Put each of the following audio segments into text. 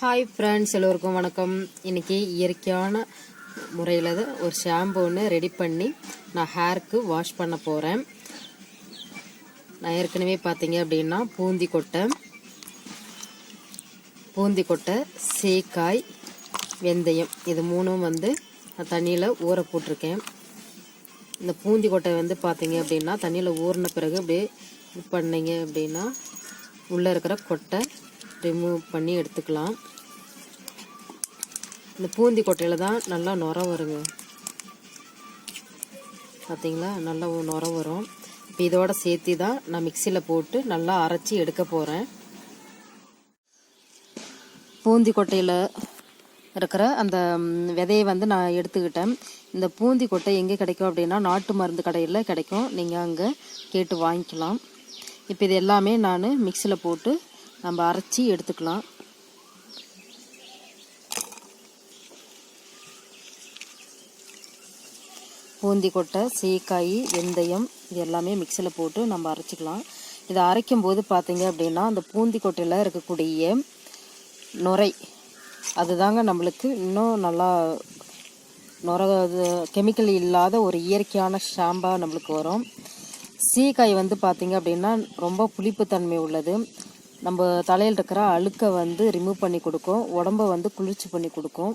Hi friends எல்லோருக்கும் வணக்கம். இன்றைக்கி இயற்கையான முறையில் ஒரு ஷாம்பு ஒன்று ரெடி பண்ணி நான் ஹேருக்கு வாஷ் பண்ண போகிறேன் நான் ஏற்கனவே பார்த்தீங்க அப்படின்னா பூந்தி கொட்டை பூந்தி கொட்டை சேக்காய் வெந்தயம் இது மூணும் வந்து நான் தண்ணியில் ஊற போட்டிருக்கேன். இந்த பூந்தி கொட்டை வந்து பார்த்தீங்க அப்படின்னா தண்ணியில் ஊறின பிறகு அப்படியே இது அப்படின்னா உள்ளே இருக்கிற கொட்டை ரிமூவ் பண்ணி எடுத்துக்கலாம். இந்த பூந்தி கொட்டையில் தான் நல்லா நுர வருங்க. பார்த்தீங்களா நல்லா நுர வரும். இப்போ இதோட சேர்த்து தான் நான் மிக்சியில் போட்டு நல்லா அரைச்சி எடுக்க போகிறேன் பூந்தி கொட்டையில் இருக்கிற அந்த விதையை வந்து நான் எடுத்துக்கிட்டேன். இந்த பூந்தி கொட்டை எங்கே கிடைக்கும் அப்படின்னா நாட்டு மருந்து கடையில் கிடைக்கும். நீங்கள் அங்கே கேட்டு வாங்கிக்கலாம். இப்போ இது எல்லாமே நான் மிக்சியில் போட்டு நம்ம அரைச்சி எடுத்துக்கலாம். பூந்தி கொட்டை சீக்காய் வெந்தயம் இது எல்லாமே மிக்சியில் போட்டு நம்ம அரைச்சிக்கலாம். இதை அரைக்கும் போது பார்த்தீங்க அப்படின்னா அந்த பூந்தி கொட்டையில் இருக்கக்கூடிய நுரை அதுதாங்க நம்மளுக்கு இன்னும் நல்லா நுர கெமிக்கல் இல்லாத ஒரு இயற்கையான ஷாம்பாக நம்மளுக்கு வரும். சீக்காய் வந்து பார்த்தீங்க அப்படின்னா ரொம்ப புளிப்புத்தன்மை உள்ளது. நம்ம தலையில் இருக்கிற அழுக்கை வந்து ரிமூவ் பண்ணி கொடுக்கும். உடம்ப வந்து குளிர்ச்சி பண்ணி கொடுக்கும்.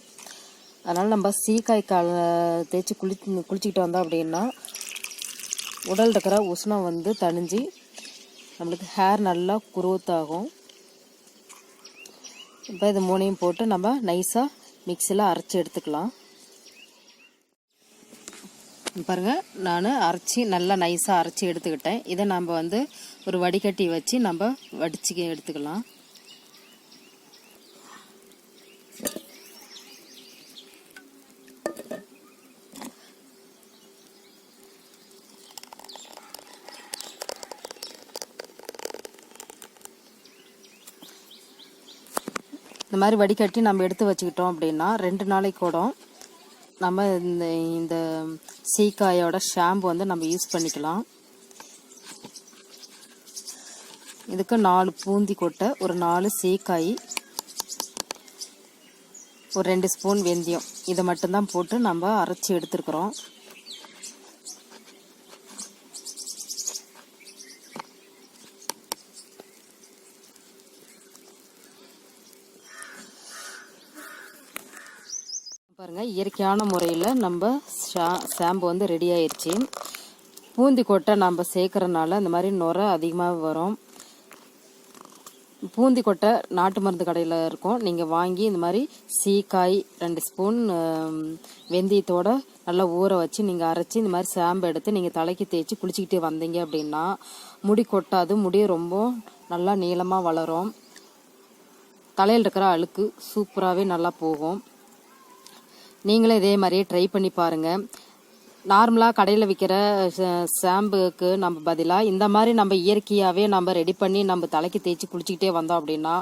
அதனால் நம்ம சீக்காய் கால தேய்ச்சி குளி குளிச்சுக்கிட்டு வந்தோம் அப்படின்னா உடல் இருக்கிற உஷ்ணம் வந்து தணிஞ்சு நம்மளுக்கு ஹேர் நல்லா குரோத் ஆகும். இப்போ இது மூணையும் போட்டு நம்ம நைஸாக மிக்சியில் அரைச்சி எடுத்துக்கலாம். பாருங்கள் நான் அரைச்சி நல்லா நைஸாக அரைச்சி எடுத்துக்கிட்டேன். இதை நம்ம வந்து ஒரு வடிகட்டி வச்சு நம்ம வடிச்சு எடுத்துக்கலாம். இந்த மாதிரி வடிகட்டி நம்ம எடுத்து வச்சுக்கிட்டோம் அப்படின்னா ரெண்டு நாளைக்கு கூடம் நம்ம இந்த இந்த சீக்காயோட ஷாம்பு வந்து நம்ம யூஸ் பண்ணிக்கலாம். இதுக்கு நாலு பூந்தி கொட்டை ஒரு நாலு சீக்காய் ஒரு ரெண்டு ஸ்பூன் வெந்தயம். இதை மட்டும்தான் போட்டு நம்ம அரைச்சி எடுத்துருக்குறோம். பாருங்கள் இயற்கையான முறையில் நம்ம ஷா ஷாம்பு வந்து ரெடி ஆயிடுச்சு பூந்தி கொட்டை நம்ம சேர்க்குறதுனால இந்த மாதிரி நுரை அதிகமாக வரும். பூந்தி கொட்டை நாட்டு மருந்து கடையில் இருக்கும். நீங்கள் வாங்கி இந்த மாதிரி சீக்காய் ரெண்டு ஸ்பூன் வெந்தயத்தோடு நல்லா ஊற வச்சு நீங்கள் அரைச்சி இந்த மாதிரி ஷாம்பு எடுத்து நீங்கள் தலைக்கு தேய்ச்சி குளிச்சுக்கிட்டே வந்தீங்க அப்படின்னா முடி கொட்டாது. முடி ரொம்ப நல்லா நீளமாக வளரும். தலையில் இருக்கிற அழுக்கு சூப்பராகவே நல்லா போகும். நீங்களும் இதே மாதிரியே ட்ரை பண்ணி பாருங்கள் நார்மலாக கடையில் விற்கிற ஷாம்புக்கு நம்ம பதிலாக இந்த மாதிரி நம்ம இயற்கையாகவே நம்ம ரெடி பண்ணி நம்ம தலைக்கு தேய்ச்சி குளிச்சுக்கிட்டே வந்தோம் அப்படின்னா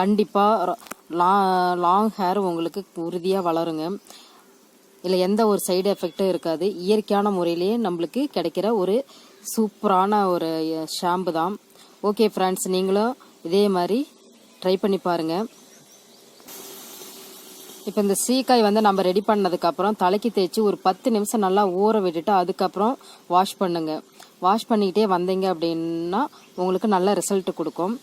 கண்டிப்பாக லா லாங் ஹேர் உங்களுக்கு உறுதியாக வளருங்க. இல்லை எந்த ஒரு சைடு எஃபெக்டும் இருக்காது. இயற்கையான முறையிலேயே நம்மளுக்கு கிடைக்கிற ஒரு சூப்பரான ஒரு ஷாம்பு தான். ஓகே ஃப்ரெண்ட்ஸ் நீங்களும் இதே மாதிரி ட்ரை பண்ணி பாருங்கள் இப்போ இந்த சீக்காய் வந்து நம்ம ரெடி பண்ணதுக்கப்புறம் தலைக்கு தேய்ச்சி ஒரு பத்து நிமிஷம் நல்லா ஊற விட்டுட்டு அதுக்கப்புறம் வாஷ் பண்ணுங்க. வாஷ் பண்ணிக்கிட்டே வந்தீங்க அப்படின்னா உங்களுக்கு நல்ல ரிசல்ட் கொடுக்கும்.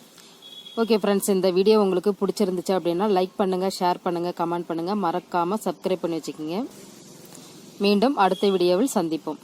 ஓகே ஃப்ரெண்ட்ஸ் இந்த வீடியோ உங்களுக்கு பிடிச்சிருந்துச்சு அப்படின்னா லைக் பண்ணுங்கள் ஷேர் பண்ணுங்கள் கமெண்ட் பண்ணுங்கள் மறக்காமல் சப்ஸ்கிரைப் பண்ணி வச்சுக்கோங்க. மீண்டும் அடுத்த வீடியோவில் சந்திப்போம்.